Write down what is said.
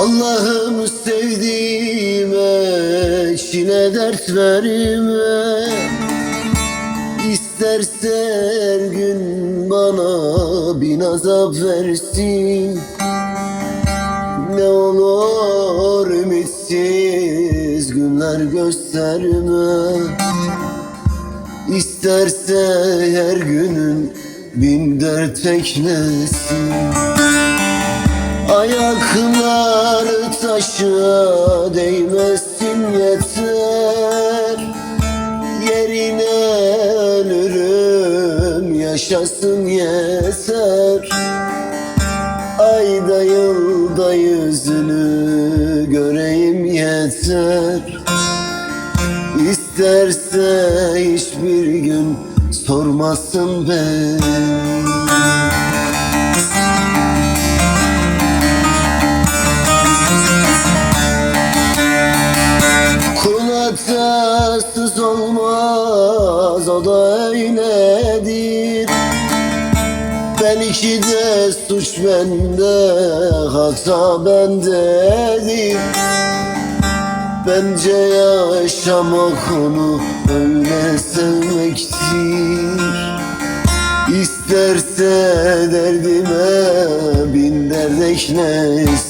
Allah'ım sevdiğime çile dert verme. İsterse her gün bana bin azap versin. Ne olur ümitsiz günler gösterme. İsterse her günün bin dert eklesin Ayakları taşa değmesin yeter. Yerine ölürüm yaşasın yeter. Ayda yılda yüzünü göreyim yeter. İsterse hiçbir gün sormasın ben hatasız olmaz o da öyledir Belki de suç bende hata bendedir. Bence yaşamak onu öyle sevmektir. İsterse derdime bin dert eklesin